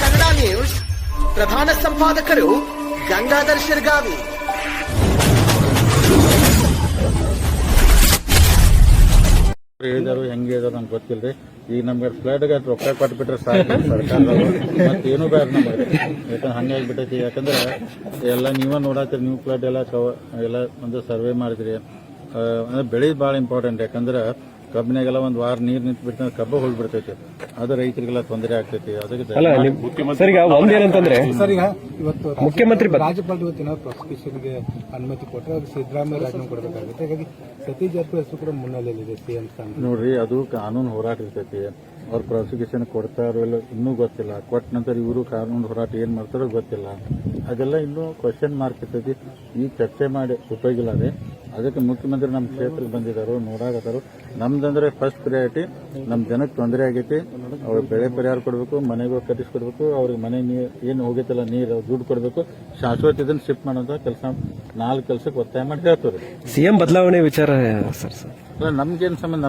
Kannada news ಪ್ರಧಾನ ಸಂಪಾದಕರು ಗಂಗಾಧರ್ ಶಿರ್ಗಾವಿ. ಹೇಳಿದಾರು ಹೆಂಗೆ ಇದೆ ನಮ್ಗೆ ಗೊತ್ತಿಲ್ರಿ. ಈಗ ನಮ್ಗೆ ಫ್ಲಡ್ಗೆ ರೊಕ್ಕ ಕೊಟ್ಬಿಟ್ರೆ ಸಾಕು ಸರ್ಕಾರದವರು. ಮತ್ತೆ ಏನೂ ಬೇಡ ನಮಗೆ. ಯಾಕಂದ್ರೆ ಹಂಗೆ ಬಿಟ್ಟೈತಿ ಯಾಕಂದ್ರೆ ಎಲ್ಲ ನೀವೇ ನೋಡತ್ತೀರಿ ನೀವು ಫ್ಲಡ್ ಎಲ್ಲ ಕವ ಎಲ್ಲ ಒಂದು ಸರ್ವೆ ಮಾಡಿದ್ರಿ. ಅಂದ್ರೆ ಬೆಳೆ ಭಾಳ ಇಂಪಾರ್ಟೆಂಟ್ ಯಾಕಂದ್ರೆ ಕಬ್ಬಿನಾಗೆಲ್ಲ ಒಂದು ವಾರ ನೀರು ನಿಂತು ಬಿಡ್ತಂದ್ರೆ ಕಬ್ಬು ಹೋಗ್ಬಿಡ್ತೈತಿ ಅದು ರೈತರಿಗೆಲ್ಲ ತೊಂದರೆ ಆಗ್ತೈತಿ. ಅದಕ್ಕೆ ಸರ್ ಈಗ ಒಂದೇನಂತಂದ್ರೆ ಸರ್ ಈಗ ಇವತ್ತು ಮುಖ್ಯಮಂತ್ರಿ ಬ- ರಾಜ್ಯಪಾಲರು ಗೆ ಪ್ರಾಸಿಕ್ಯೂಷನ್ಗೆ ಅನುಮತಿ ಕೊಟ್ಟರೆ ಅದು ಸಿದ್ದರಾಮಯ್ಯ ರಾಜೀನಾಮೆ ಕೊಡಬೇಕಾಗುತ್ತೆ. ಹಾಗಾಗಿ ಸತೀಶ್ ಜಾರಕಿಹೊಳಿ ಹೆಸರು ಕೂಡ ಮುನ್ನೆಲೆಯಲ್ಲಿದೆ ಸಿಎಂ ಸ್ಥಾನ ನೋಡ್ರಿ ಅದು ಕಾನೂನು ಹೋರಾಟ ಇರ್ತೈತಿ. ಅವ್ರ ಪ್ರಾಸಿಕ್ಯೂಷನ್ ಕೊಡ್ತಾರೋ ಇಲ್ಲ ಇನ್ನೂ ಗೊತ್ತಿಲ್ಲ. ಕೊಟ್ಟ ನಂತರ ಇವರು ಕಾನೂನು ಹೋರಾಟ ಏನ್ ಮಾಡ್ತಾರೋ ಗೊತ್ತಿಲ್ಲ. ಅದೆಲ್ಲ ಇನ್ನೂ ಕ್ವಶನ್ ಮಾರ್ಕ್ ಇರ್ತೈತಿ. ಈ ಚರ್ಚೆ ಮಾಡಿ ಉಪಯೋಗಿಲ್ಲ ರೀ ಅದಕ್ಕೆ ಮುಖ್ಯಮಂತ್ರಿ ನಮ್ಮ ಕ್ಷೇತ್ರಕ್ಕೆ ಬಂದಿದ್ದಾರೆ ನೋಡಾಕತ್ತಾರು. ನಮ್ದಂದ್ರೆ ಫಸ್ಟ್ ಪ್ರಿಯಾರಿಟಿ ನಮ್ಮ ಜನಕ್ಕೆ ತೊಂದರೆ ಆಗೈತಿ. ಅವ್ರ ಬೆಳೆ ಪರಿಹಾರ ಕೊಡಬೇಕು ಮನೆಗೆ ಕಟ್ಟಿಸ್ಕೊಡ್ಬೇಕು ಅವ್ರಿಗೆ ಮನೆ ನೀರು ಏನು ಹೋಗೈತಲ್ಲ ನೀರು ದುಡ್ಡು ಕೊಡಬೇಕು. ಶಾಶ್ವತ ಇದನ್ನ ಶಿಫ್ಟ್ ಮಾಡೋಂಥ ಕೆಲಸ ನಾಲ್ಕು ಕೆಲಸಕ್ಕೆ ಒತ್ತಾಯ ಮಾಡಿ ಹೇಳ್ತಾರೆ ಸಿಎಂ ಬದಲಾವಣೆ ವಿಚಾರ ಸರ್ ನಮ್ಗೇನು ಸಂಬಂಧ?